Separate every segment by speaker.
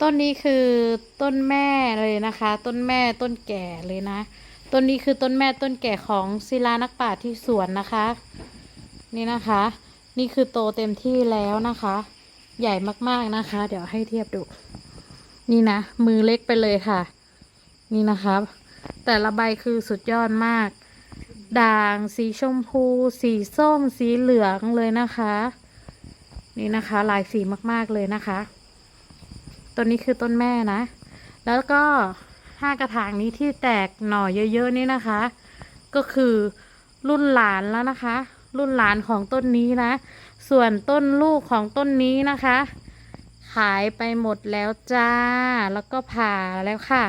Speaker 1: ต้นนี้คือต้นแม่เลยนะคะ ต้นแม่ต้นแก่เลยนะ ต้นนี้คือต้นแม่ต้นแก่ของศิลานักป่าที่สวนนะคะ นี่นะคะ นี่คือโตเต็มที่แล้วนะคะ ใหญ่มากๆนะคะ เดี๋ยวให้เทียบดู นี่นะ มือเล็กไปเลยค่ะ นี่นะครับ แต่ละใบคือสุดยอดมาก ด่างสีชมพู สีส้ม สีเหลืองเลยนะคะ นี่นะคะ ลายสีมากๆเลยนะคะ ต้นนี้คือต้นแม่นะ แล้วก็ห้ากระถางนี้ที่แตกหน่อเยอะๆนี่นะคะ ก็คือรุ่นหลานแล้วนะคะ รุ่นหลานของต้นนี้นะ ส่วนต้นลูกของต้นนี้นะคะ ขายไปหมดแล้วจ้า แล้วก็ผ่าแล้วค่ะ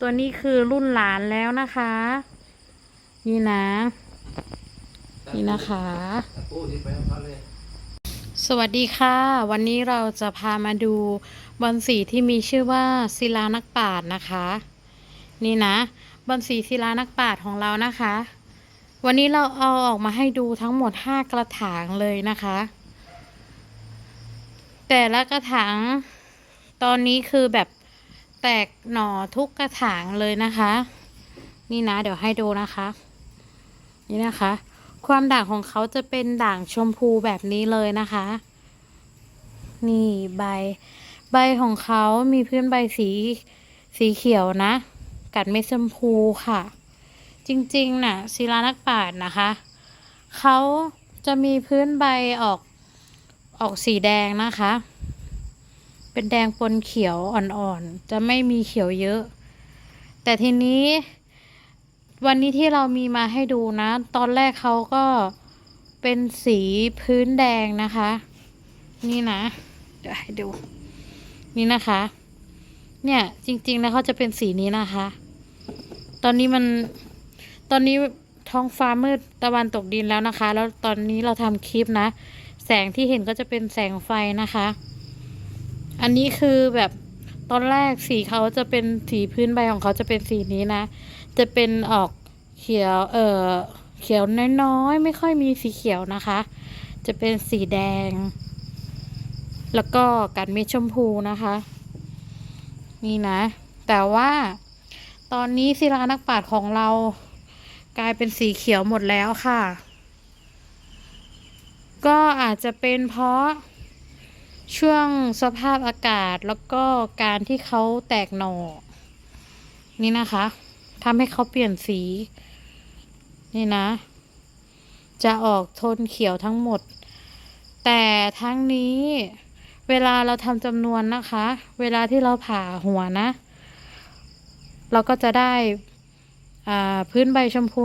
Speaker 1: ตัวนี้คือรุ่นหลานแล้วนะคะ นี่นะ นี่นะคะ
Speaker 2: กู้ที่ไปของเขาเลย
Speaker 1: สวัสดีค่ะ วันนี้เราจะพามาดู บอลสีที่มีชื่อว่าศิลานักปาชญ์นะคะ นี่นะบอลสีศิลานักปาชญ์ของเรานะคะ วันนี้เราเอาออกมาให้ดูทั้งหมด 5 กระถางเลยนะคะ แต่ละกระถางตอนนี้คือแบบแตกหน่อทุกกระถางเลยนะคะ นี่นะเดี๋ยวให้ดูนะคะ นี่นะคะ ความด่างของเขาจะเป็นด่างชมพูแบบนี้เลยนะคะ นี่ใบ ใบของเขามีพื้นใบสีสีเขียวนะ กัดเม็ดชมพูค่ะ จริงๆน่ะศิลานักปราชญ์นะคะ เขาจะมีพื้นใบออกออกสีแดงนะคะ เป็นแดงปนเขียวอ่อนๆ จะไม่มีเขียวเยอะ แต่ทีนี้ วันนี้ที่เรามีมาให้ดูนะ ตอนแรกเขาก็เป็นสีพื้นแดงนะคะ นี่นะ เดี๋ยวให้ดู นี่นะคะ เนี่ยจริงๆแล้วเขาจะเป็นสีนี้นะคะ ตอนนี้มันตอนนี้ท้องฟ้ามืดตะวันตกดินแล้วนะคะ แล้วตอนนี้เราทำคลิปนะ แสงที่เห็นก็จะเป็นแสงไฟนะคะ อันนี้คือแบบตอนแรกสีเขาจะเป็นสีพื้นใบของเขาจะเป็นสีนี้นะ จะเป็นออกเขียว เอ่อเขียวน้อยๆ ไม่ค่อยมีสีเขียวนะคะ จะเป็นสีแดง แล้วก็กัดเม็ดชมพูนะคะ นี่นะ แต่ว่าตอนนี้ศิลานักปราชญ์ของเรา กลายเป็นสีเขียวหมดแล้วค่ะ ก็อาจจะเป็นเพราะช่วงสภาพอากาศแล้วก็การที่เขาแตกหน่อ นี่นะคะทำให้เขาเปลี่ยนสี นี่นะ จะออกโทนเขียวทั้งหมด แต่ทั้งนี้ เวลาเราทำจำนวนนะคะ เวลาที่เราผ่าหัวนะ เราก็จะได้พื้นใบชมพู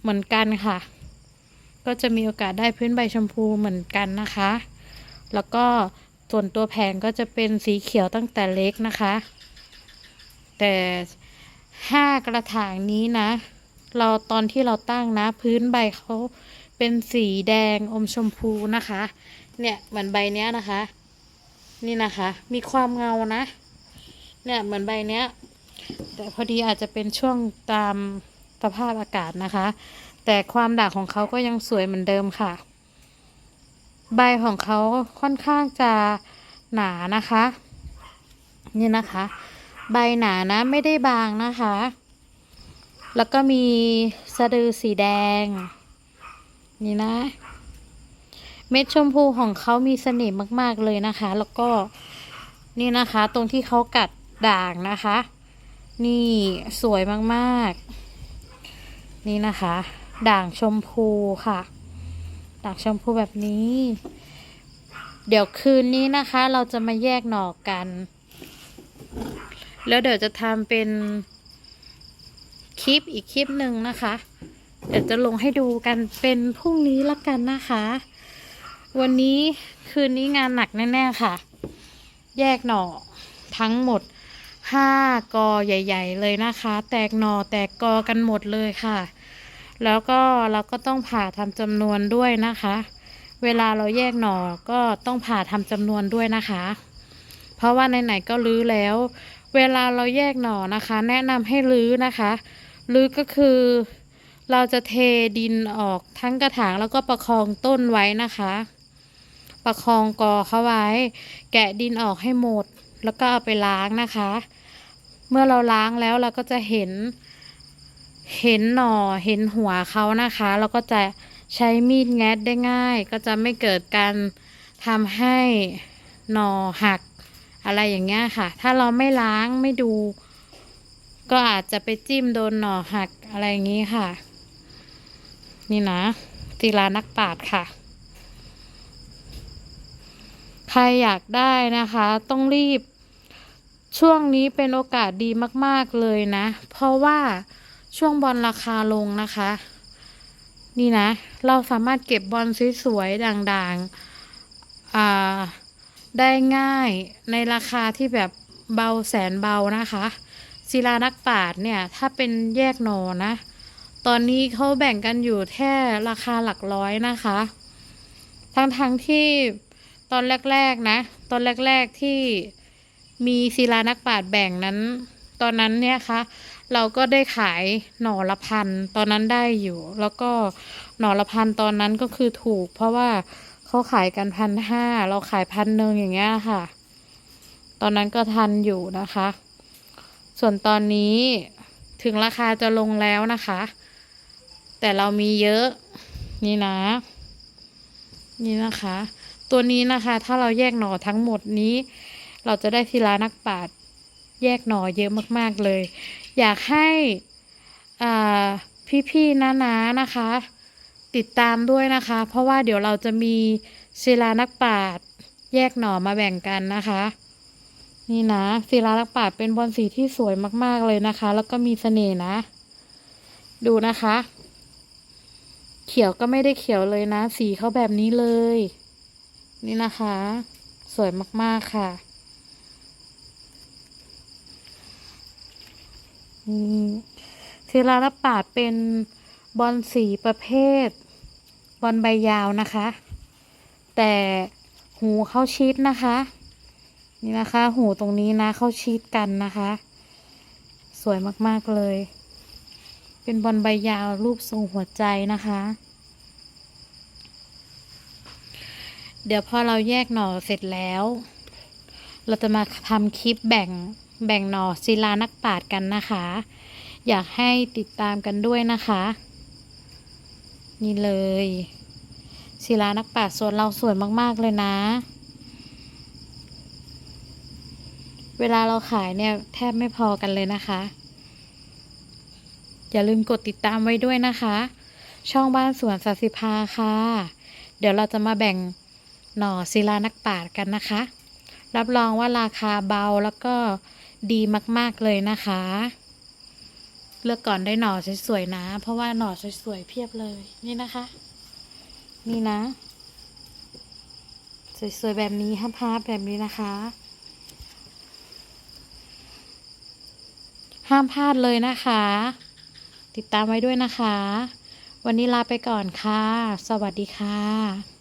Speaker 1: เหมือนกันค่ะ ก็จะมีโอกาสได้พื้นใบชมพูเหมือนกันนะคะ แล้วก็ส่วนตัวแผงก็จะเป็นสีเขียวตั้งแต่เล็กนะคะ แต่ห้ากระถางนี้นะ เราตอนที่เราตั้งนะ พื้นใบเขาเป็นสีแดงอมชมพูนะคะ เนี่ยเหมือนใบเนี้ยนะคะ นี่นะคะ มีความเงานะ เนี่ยเหมือนใบเนี้ย แต่พอดีอาจจะเป็นช่วงตามสภาพอากาศนะคะ แต่ความด่างของเขาก็ยังสวยเหมือนเดิมค่ะ ใบของเขาค่อนข้างจะหนานะคะ นี่นะคะ ใบหนานะไม่ได้บางนะคะ แล้วก็มีสะดือสีแดง นี่นะ เม็ดชมพูของเขามีเสน่ห์มาก ๆ เลยนะคะ แล้วก็นี่นะคะ ตรงที่เขากัดด่างนะคะ นี่สวยมาก ๆ นี่นะคะ ด่างชมพูค่ะ ด่างชมพูแบบนี้ เดี๋ยวคืนนี้นะคะ เราจะมาแยกหน่อกัน แล้วเดี๋ยวจะทำเป็นคลิปอีกคลิปหนึ่งนะคะ เดี๋ยวจะลงให้ดูกันเป็นพรุ่งนี้ละกันนะคะ วันนี้คืนนี้งานหนักแน่ ๆ ค่ะ แยกหน่อทั้งหมดห้ากอใหญ่ ๆ เลยนะคะ แตกหน่อแตกกอกันหมดเลยค่ะ แล้วก็เราก็ต้องผ่าทำจำนวนด้วยนะคะ เวลาเราแยกหน่อก็ต้องผ่าทำจำนวนด้วยนะคะ เพราะว่าไหนๆก็รื้อแล้ว เวลาเราแยกหน่อนะคะ แนะนำให้รื้อนะคะรื้อก็คือเราจะเทดินออกทั้งกระถางแล้วก็ประคองต้นไว้นะคะ ประคองกอเขาไว้ แกะดินออกให้หมด แล้วก็เอาไปล้างนะคะ เมื่อเราล้างแล้วเราก็จะเห็น เห็นหน่อเห็นหัวเขานะคะแล้วก็จะใช้มีดแงะได้ง่าย ก็จะไม่เกิดการทำให้หน่อหักอะไรอย่างเงี้ยค่ะ ถ้าเราไม่ล้างไม่ดู ก็อาจจะไปจิ้มโดนหน่อหักอะไรอย่างงี้ค่ะ นี่นะศิลานักปราชญ์ค่ะ ใค รอยากได้นะคะ ต้องรีบ ช่วงนี้เป็นโอกาสดีมาก ๆ เลยนะ เพราะว่าช่วงบอลราคาลงนะคะ นี่นะ เราสามารถเก็บบอลสวยๆด่างๆได้ง่ายในราคาที่แบบเบาแสนเบานะคะศิลานักปราชญ์เนี่ย ถ้าเป็นแยกหนอนะ ตอนนี้เขาแบ่งกันอยู่แค่ราคาหลักร้อยนะคะ ทั้งๆที่ ตอนแรกๆนะ ตอนแรกๆที่มีศิลานักปราชญ์แบ่งนั้น ตอนนั้นเนี่ยคะเราก็ได้ขายหน่อละพันตอนนั้นได้อยู่ แล้วก็หน่อละพันตอนนั้นก็คือถูก เพราะว่าเขาขายกันพันห้าเราขายพันหนึ่งอย่างเงี้ยค่ะ ตอนนั้นก็ทันอยู่นะคะ ส่วนตอนนี้ถึงราคาจะลงแล้วนะคะ แต่เรามีเยอะนี่นะ นี่นะคะ ตัวนี้นะคะ ถ้าเราแยกหน่อทั้งหมดนี้ เราจะได้ทีละนักปราชญ์แยกหน่อเยอะมากๆเลย อยากให้พี่ๆนะนะนะคะ ติดตามด้วยนะคะ เพราะว่าเดี๋ยวเราจะมีศิลานักปราชญ์แยกหน่อมาแบ่งกันนะคะ นี่นะศิลานักปราชญ์เป็นบอลสีที่สวยมากๆเลยนะคะ แล้วก็มีเสน่ห์นะ ดูนะคะ เขียวก็ไม่ได้เขียวเลยนะ สีเขาแบบนี้เลย นี่นะคะ สวยมาก ๆ ค่ะนี่ศิลานักปาชญ์เป็นบอลสีประเภท บอลใบยาวนะคะ แต่หูเข้าชิดนะคะ นี่นะคะ หูตรงนี้นะเข้าชิดกันนะคะ สวยมากๆเลย เป็นบอลใบยาวรูปทรงหัวใจนะคะ เดี๋ยวพอเราแยกหน่อเสร็จแล้ว เราจะมาทำคลิปแบ่งแบ่งหน่อศิลานักปราชญ์กันนะคะ อยากให้ติดตามกันด้วยนะคะ นี่เลยศิลานักปราชญ์สวนเราสวยมาก ๆ เลยนะ เวลาเราขายเนี่ยแทบไม่พอกันเลยนะคะ อย่าลืมกดติดตามไว้ด้วยนะคะ ช่องบ้านสวนสัสิภาค่ะ เดี๋ยวเราจะมาแบ่ง หน่อศิลานักปราชญ์กันนะคะ รับรองว่าราคาเบาแล้วก็ดีมากๆเลยนะคะ เลือกก่อนได้หน่อสวยๆนะ เพราะว่าหน่อสวยๆเพียบเลยนี่นะคะ นี่นะ สวยๆแบบนี้ฮับๆแบบนี้นะคะ ห้ามพลาดเลยนะคะ ติดตามไว้ด้วยนะคะ วันนี้ลาไปก่อนค่ะ สวัสดีค่ะ